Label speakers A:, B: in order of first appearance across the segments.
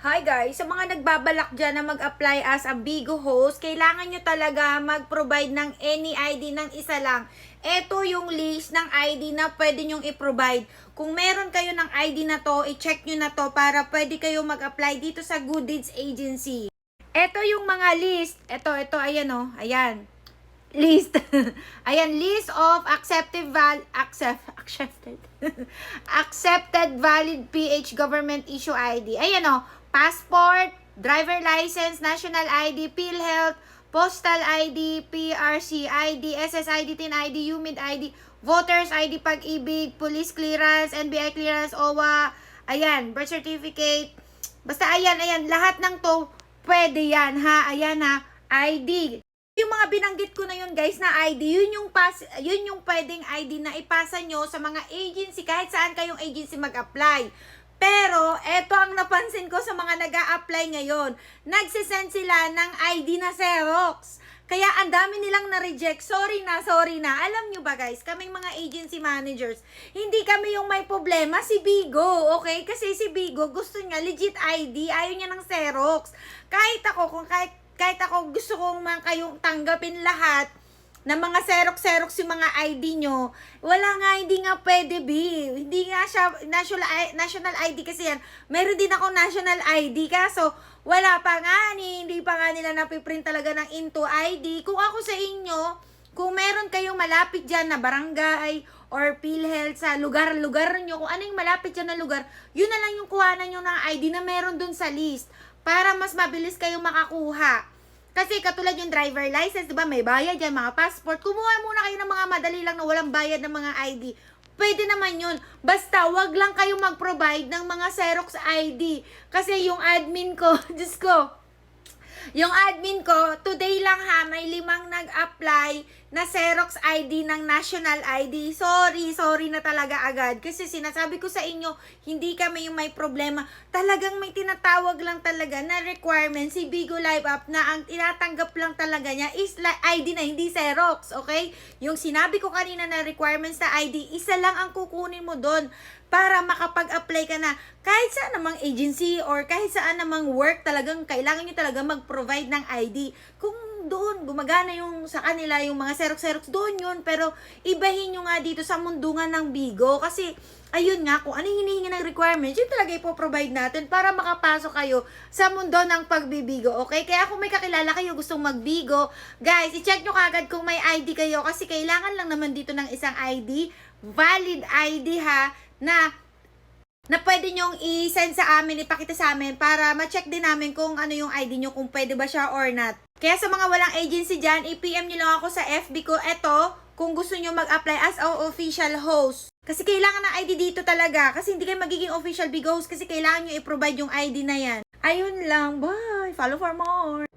A: Hi guys, sa mga nagbabalak dyan na mag-apply as a Bigo host, kailangan nyo talaga mag-provide ng any ID ng isa lang. Ito yung list ng ID na pwede nyong i-provide. Kung meron kayo ng ID na to, i-check nyo na to para pwede kayo mag-apply dito sa Good Deeds Agency. Ito yung mga list. Ito, ito, ayan o. ayan. List. ayan, list of accepted val accept accepted. Accepted valid PH government issue ID. Ayan o, passport, driver license, national ID, PhilHealth, postal ID, PRC ID, SSID, TIN ID, UMID ID, voters ID, pag-ibig, police clearance, NBI clearance, OWA, ayan, birth certificate, basta ayan, ayan, lahat ng to, pwede yan ha, ayan ha, ID. Yung mga binanggit ko na yun guys na ID, yun yung pas yun yung pwedeng ID na ipasa nyo sa mga agency kahit saan kayong agency mag-apply. Pero eto ang napansin ko sa mga nag apply ngayon. Nagsisend sila ng ID na Xerox. Kaya ang dami nilang na-reject. Sorry na, sorry na. Alam nyo ba guys, kaming mga agency managers, hindi kami yung may problema, si Bigo, okay? Kasi si Bigo, gusto niya legit ID, ayaw niya ng Xerox. Kahit ako, kung kahit kahit ako gusto kong mga kayong tanggapin lahat na mga Xerox-Xerox yung mga ID nyo, wala nga, hindi nga pwede, B. Hindi nga siya, national, national ID kasi yan. Meron din ako national ID, kaso wala pa nga, ni, hindi pa nga nila napiprint talaga ng into ID. Kung ako sa inyo, kung meron kayong malapit dyan na barangay or PhilHealth sa lugar-lugar nyo, kung ano yung malapit dyan na lugar, yun na lang yung kuhanan nyo ng ID na meron dun sa list para mas mabilis kayong makakuha. Kasi katulad yung driver license, 'di ba? May bayad yan, mga passport. Kumuha muna kayo ng mga madali lang na walang bayad ng mga ID. Pwede naman yun. Basta, wag lang kayo mag-provide ng mga Xerox ID. Kasi yung admin ko, Diyos ko, yung admin ko, today lang ha, may limang nag-apply na Xerox ID ng National ID. Sorry, sorry na talaga agad. Kasi sinasabi ko sa inyo, hindi kami yung may problema. Talagang may tinatawag lang talaga na requirement si Bigo Live App na ang tinatanggap lang talaga niya is ID na hindi Xerox, okay? Yung sinabi ko kanina na requirements sa ID, isa lang ang kukunin mo doon para makapag-apply ka na kahit saan namang agency or kahit saan namang work talagang kailangan nyo talaga mag-provide ng ID. Kung doon gumagana yung sa kanila yung mga Xerox-Xerox doon yun. Pero ibahin nyo nga dito sa mundungan ng Bigo. Kasi ayun nga kung ano yung hinihingi ng requirements yun talaga ipoprovide natin para makapasok kayo sa mundo ng pagbibigo okay? Kaya kung may kakilala kayo gustong magbigo guys i-check nyo kagad kung may ID kayo. Kasi kailangan lang naman dito ng isang ID valid ID ha na na pwede nyong i-send sa amin, ipakita sa amin para ma-check din namin kung ano yung ID nyo, kung pwede ba siya or not. Kaya sa mga walang agency dyan, i-PM nyo lang ako sa FB ko. Eto, kung gusto nyo mag-apply as a official host. Kasi kailangan ng ID dito talaga. Kasi hindi kayo magiging official big host kasi kailangan nyo i-provide yung ID na yan. Ayun lang. Bye! Follow for more!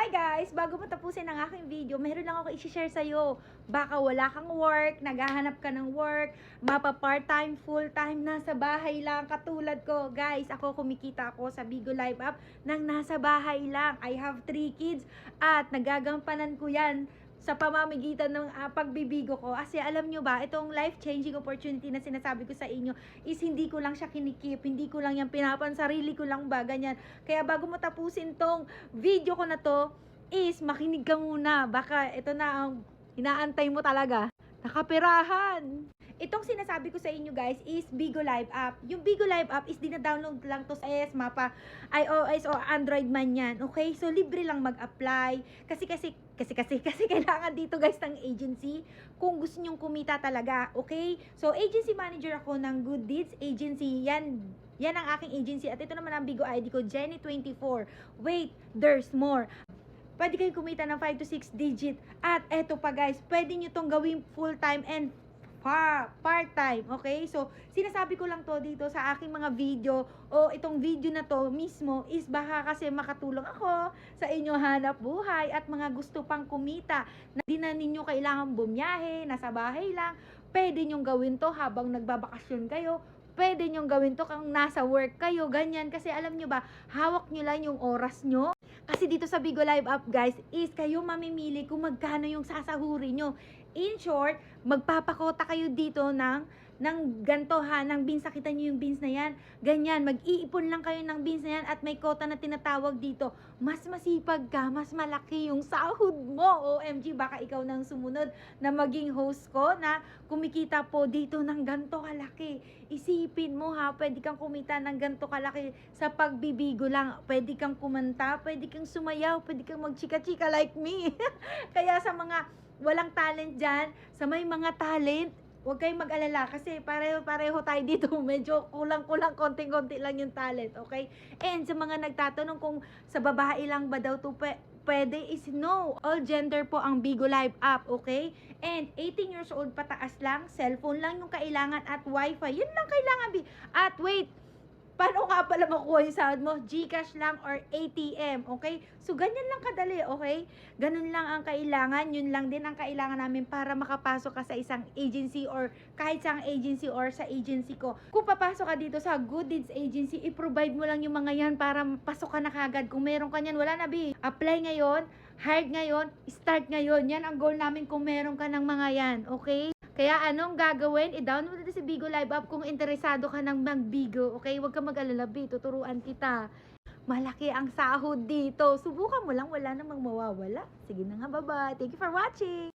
A: Hi guys! Bago mo tapusin ang aking video, meron lang ako i-share sa'yo. Baka wala kang work, naghahanap ka ng work, mapa part-time, full-time, nasa bahay lang, katulad ko. Guys, ako kumikita ako sa Bigo Live App nang nasa bahay lang. I have three kids at nagagampanan ko yan sa pamamagitan ng ah, pagbibigo ko. Kasi alam nyo ba, itong life-changing opportunity na sinasabi ko sa inyo is hindi ko lang siya kinikip, hindi ko lang yan pinapan, sarili ko lang ba, ganyan. Kaya bago mo tapusin tong video ko na to, is makinig ka muna. Baka ito na ang inaantay mo talaga. Nakapirahan! Itong sinasabi ko sa inyo guys is Bigo Live app. Yung Bigo Live app is dina-download lang to sa S Mapa, iOS o Android man yan. Okay? So libre lang mag-apply. Kasi kasi kasi kasi kasi kailangan dito guys ng agency kung gusto nyong kumita talaga. Okay? So agency manager ako ng Good Deeds Agency. Yan yan ang aking agency. At ito naman ang Bigo ID ko, Jenny24. Wait, there's more pwede kayo kumita ng 5 to 6 digit. At eto pa guys, pwede nyo tong gawing full-time and pa part-time, okay? So, sinasabi ko lang to dito sa aking mga video o itong video na to mismo is baka kasi makatulong ako sa inyo hanap buhay at mga gusto pang kumita na di na ninyo kailangan bumiyahe, nasa bahay lang. Pwede nyong gawin to habang nagbabakasyon kayo. Pwede nyong gawin to kung nasa work kayo, ganyan. Kasi alam nyo ba, hawak nyo lang yung oras nyo. Kasi dito sa Bigo Live App guys, is kayo mamimili kung magkano yung sasahuri nyo. In short, magpapakota kayo dito ng ng ganto ha, ng beans, nakita nyo yung beans na yan, ganyan, mag-iipon lang kayo ng beans na yan at may kota na tinatawag dito, mas masipag ka, mas malaki yung sahod mo, OMG, baka ikaw nang sumunod na maging host ko na kumikita po dito ng ganto kalaki. Isipin mo ha, pwede kang kumita ng ganto kalaki sa pagbibigo lang, pwede kang kumanta, pwede kang sumayaw, pwede kang magchika-chika like me. Kaya sa mga walang talent dyan, sa may mga talent, huwag kayong mag-alala kasi pareho-pareho tayo dito. Medyo kulang-kulang, konting-konti lang yung talent, okay? And sa mga nagtatanong kung sa babae lang ba daw to pwe- pwede is no. All gender po ang Bigo Live app, okay? And 18 years old pataas lang, cellphone lang yung kailangan at wifi. Yun lang kailangan. At wait, paano nga pala makuha yung sahod mo? Gcash lang or ATM, okay? So, ganyan lang kadali, okay? Ganun lang ang kailangan, yun lang din ang kailangan namin para makapasok ka sa isang agency or kahit sa agency or sa agency ko. Kung papasok ka dito sa Good Deeds Agency, i-provide mo lang yung mga yan para pasok ka na kagad. Kung meron ka niyan, wala na, bi. Apply ngayon, hired ngayon, start ngayon. Yan ang goal namin kung meron ka ng mga yan, okay? Kaya anong gagawin? I-download natin si Bigo Live app kung interesado ka ng mag-Bigo. Okay? Huwag ka mag-alala, Bi. Tuturuan kita. Malaki ang sahod dito. Subukan mo lang. Wala namang mawawala. Sige na nga, bye-bye. Thank you for watching.